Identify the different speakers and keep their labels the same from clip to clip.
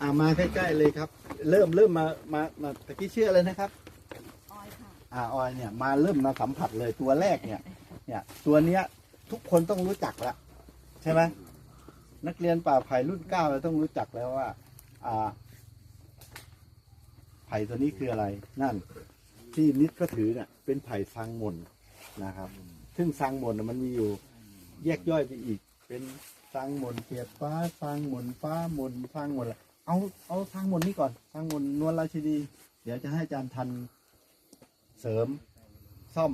Speaker 1: อ่ามาใกล้ๆเลยครับ เริ่มเริ่มมามามาตะกี้ชื่ออะไรนะครับ
Speaker 2: ออยค่ะ
Speaker 1: อาออยเนี่ยมาเริ่มมาสัมผัสเลยตัวแรกเนี่ย เนี่ย ตัวเนี้ยทุกคนต้องรู้จักแล้วใช่ไหมนักเรียนป่าไผ่รุ่นเก้าเราต้องรู้จักแล้วว่า อ่า ไผ่ตัวนี้คืออะไร นั่น ที่นิดก็ถือเนี่ยเป็นไผ่ซางมนนะครับ ซึ่งซางมนน่ะมันมีอยู่ แยกย่อยไปอีก เป็นซางมนเกียบฟ้าซางมนฟ้ามนซางมนอะไร เอาเอาซางมนนี่ก่อนซางมนนวลราชินีเดี๋ยวจะให้อาจารย์ทันเสริมซ่อม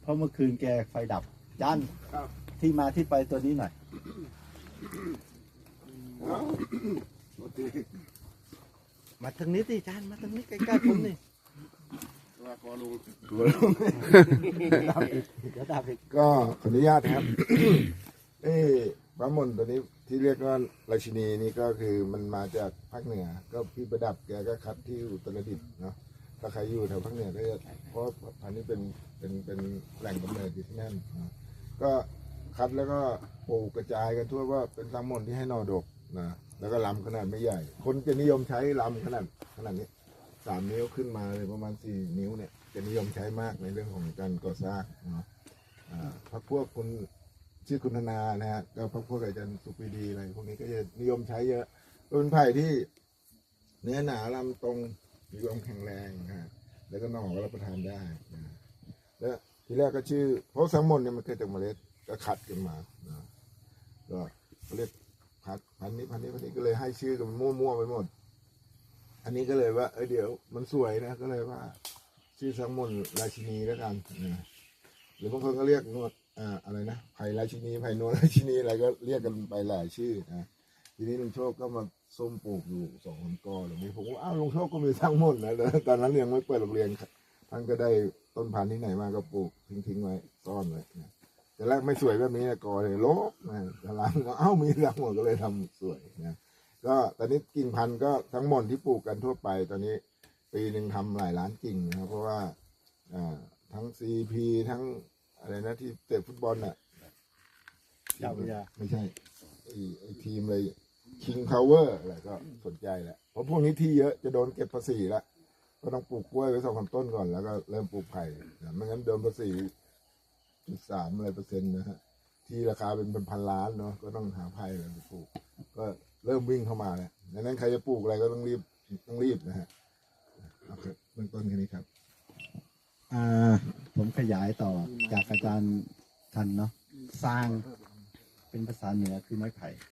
Speaker 1: เพราะเมื่อคืนแกไฟดับจันที่มาที่ไปตัวนี้หน่อยมาทางนี้สิจานมาทางนี้ใกล้ๆผมนี่เดี๋ยวดับอีกเดี๋ยวดับอีก
Speaker 3: ก็ขออนุญาตนะครับ เอ้ พระมนต์ตัวนี้ที่เรียกว่าราชินีนี่ก็คือมันมาจากภาคเหนือ ก็พี่ประดับแกก็คัดที่อุตรดิตถ์เนาะถ้าใครอยู่แถวภาคเหนือก็จะเพราะพันนี้เป็นเป็นเป็นแหล่งกำเนิดอยู่ที่นั่นนะก็คัดแล้วก็ปลูกกระจายกันทั่วว่าเป็นสังมนต์ที่ให้นอดกนะแล้วก็ลำขนาดไม่ใหญ่ คนจะนิยมใช้ลำขนาดขนาดนี้สามนิ้วขึ้นมาเลยประมาณสี่นิ้วเนี่ยจะนิยมใช้มากในเรื่องของการก่อสร้างเนาะพรรคพวกคุณ ชื่อคุณธนานะฮะก็พรรคพวกอาจารย์สุปีดีอะไรพวกนี้ก็จะนิยมใช้เยอะเป็นไผ่ที่เนื้อหนาลำตรงมีความแข็งแรงนะฮะแล้วก็หน่อก็รับประทานได้นะแล้วทีแรกก็ชื่อเพราะสังมนเนี่ยมันเกิดจากเมล็ดก็คัดกันมานะก็เขาเรียกพัดพันนี้พันนี้พันนี้ก็เลยให้ชื่อกันมั่วๆไปหมด อันนี้ก็เลยว่าเออเดี๋ยวมันสวยนะก็เลยว่า ชื่อสังมนราชินีแล้วกันนะหรือบางคนก็เรียกนวด อ่าอะไรนะไผ่ราชินีไผ่นวลราชินีอะไรก็เรียกกันไปหลายชื่อนะทีนี้ลุงโชคก็มาส้มปลูกอยู่สองสามกออย่างนี้ผมว่าอ้าวลุงโชคก็มีทั้งหมดนะแต่ตอนนั้นยังไม่เปิดโรงเรียนท่านก็ได้ต้นพันธุ์ที่ไหนมาก็ปลูกทิ้งๆไว้ซ่อนไว้นะแต่แรกไม่สวยแบบนี้นะกอเลยโลกนะแต่หลังก็เอ้ามีทั้งหมดก็เลยทำสวยนะก็ตอนนี้กิ่งพันธุ์ก็ทั้งหมดที่ปลูกกันทั่วไป ตอนนี้ปีหนึ่งทำหลายล้านกิ่งนะเพราะว่าอ่าทั้งซีพีทั้ง อะไรนะที่เตะฟุตบอลน่ะ
Speaker 1: เจ้าพระยา
Speaker 3: ไม่ใช่ไอ้ไอ้ทีมเลย King Power อะไรก็สนใจแหละเพราะพวกนี้ที่เยอะจะโดนเก็บภาษีละก็ต้องปลูกกล้วยไว้สองสามต้นก่อนแล้วก็เริ่มปลูกไผ่นะไม่งั้นโดนภาษีจุดสามอะไรเปอร์เซ็นต์นะฮะที่ราคาเป็นเป็นพันล้านเนาะก็ต้องหาไผ่อะไรไปปลูก ก็เริ่มวิ่งเข้ามาแล้วดังนั้นใครจะปลูกอะไรก็ต้องรีบต้องรีบนะฮะโอเคเบื้องต้นแค่นี้ครับ
Speaker 1: อ่าผมขยายต่อจากอาจารย์ทันเนาะสร้างเป็นภาษาเหนือคือไม้ไผ่